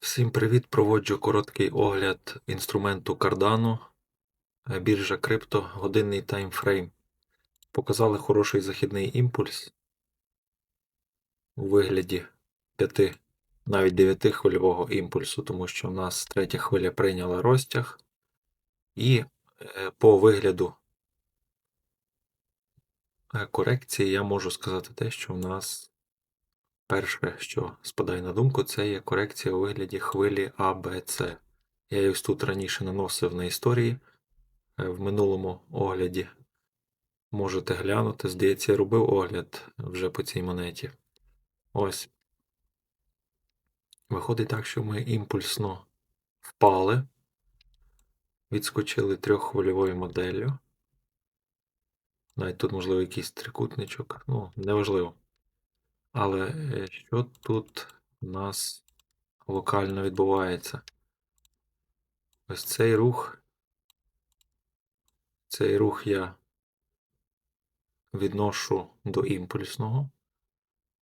Всім привіт! Проводжу короткий огляд інструменту Cardano, е, біржа крипто, годинний таймфрейм. Показали хороший західний імпульс у вигляді 5, навіть 9 хвильового імпульсу, тому що в нас третя хвиля прийняла розтяг. І е, по вигляду е, корекції я можу сказати те, що в нас Перше, що спадає на думку, це є корекція у вигляді хвилі АБЦ. Я її ось тут раніше наносив на історії е, в минулому огляді. Можете глянути, здається, я робив огляд вже по цій монеті. Ось. Виходить так, що ми імпульсно впали, відскочили трьоххвильовою моделлю. Навіть тут, можливо, якийсь трикутничок, ну, неважливо. Але е, що тут у нас локально відбувається? Ось цей рух. Цей рух я відношу до імпульсного.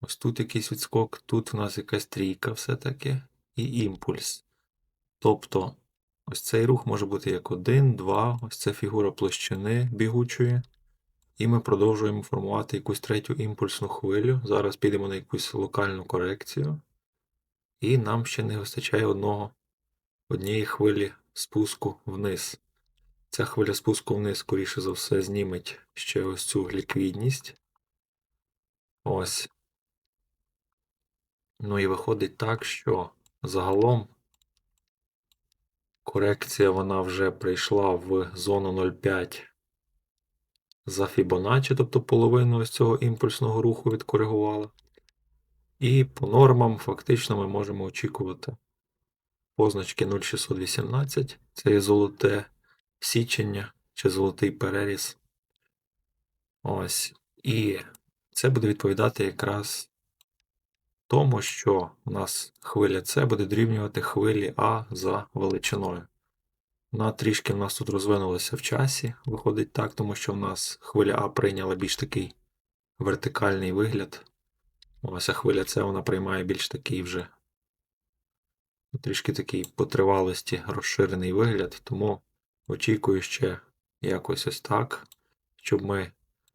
Ось тут якийсь відскок, тут у нас якась трійка все-таки і імпульс. Тобто, ось цей рух може бути як один, два, ось це фігура площини бігучої. І ми продовжуємо формувати якусь третю імпульсну хвилю. Зараз підемо на якусь локальну корекцію. І нам ще не вистачає одного, однієї хвилі спуску вниз. Ця хвиля спуску вниз, скоріше за все, зніметь ще ось цю ліквідність. Ось. Ну і виходить так, що загалом корекція вона вже прийшла в зону 0,5 за Fibonacci, тобто половину ось цього імпульсного руху відкоригувала. І по нормам фактично ми можемо очікувати позначки 0,618. Це є золоте січення чи золотий переріз. Ось. І це буде відповідати якраз тому, що у нас хвиля С буде дорівнювати хвилі А за величиною. Вона трішки в нас тут розвинулася в часі, виходить так, тому що в нас хвиля А прийняла більш такий вертикальний вигляд. Ось а хвиля С вона приймає більш такий вже трішки такий по тривалості розширений вигляд, тому очікую ще якось ось так, щоб ми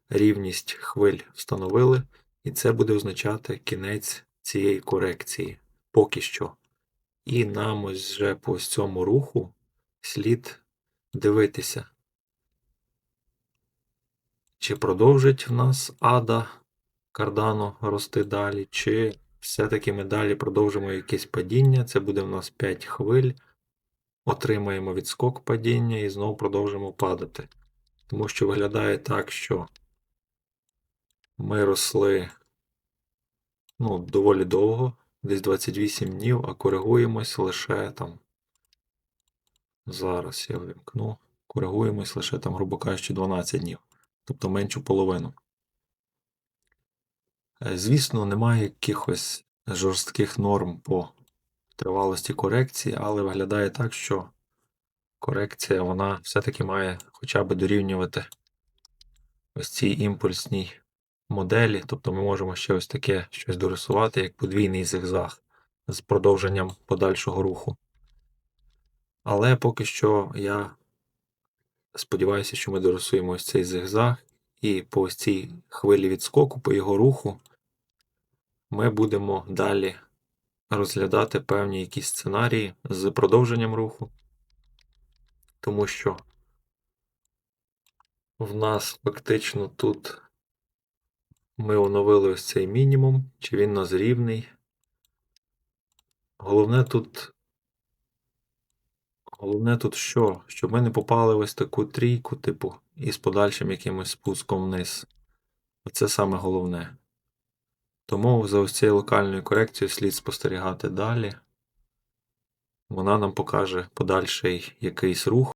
рівність хвиль встановили, і це буде означати кінець цієї корекції поки що. І нам ось вже по цьому руху слід дивитися, чи продовжить в нас ада кардано рости далі, чи все-таки ми далі продовжимо якесь падіння. Це буде в нас 5 хвиль. Отримаємо відскок падіння і знову продовжимо падати. Тому що виглядає так, що ми росли ну, доволі довго, десь 28 днів, а коригуємось лише там Зараз я вимкну. Коригуємось лише там, грубо кажучи, 12 днів. Тобто меншу половину. Е, звісно, немає якихось жорстких норм по тривалості корекції, але виглядає так, що корекція вона все-таки має хоча б дорівнювати ось цій імпульсній моделі. Тобто ми можемо ще ось таке щось дорисувати, як подвійний зигзаг з продовженням подальшого руху. Але поки що я сподіваюся, що ми дорисуємо ось цей зигзаг, і по ось цій хвилі відскоку, по його руху, ми будемо далі розглядати певні якісь сценарії з продовженням руху, тому що в нас фактично тут ми оновили ось цей мінімум, чи він у нас рівний. Головне тут Головне тут що? Щоб ми не попали ось таку трійку, типу, із подальшим якимось спуском вниз. Оце саме головне. Тому за ось цією локальною корекцією слід спостерігати далі. Вона нам покаже подальший якийсь рух.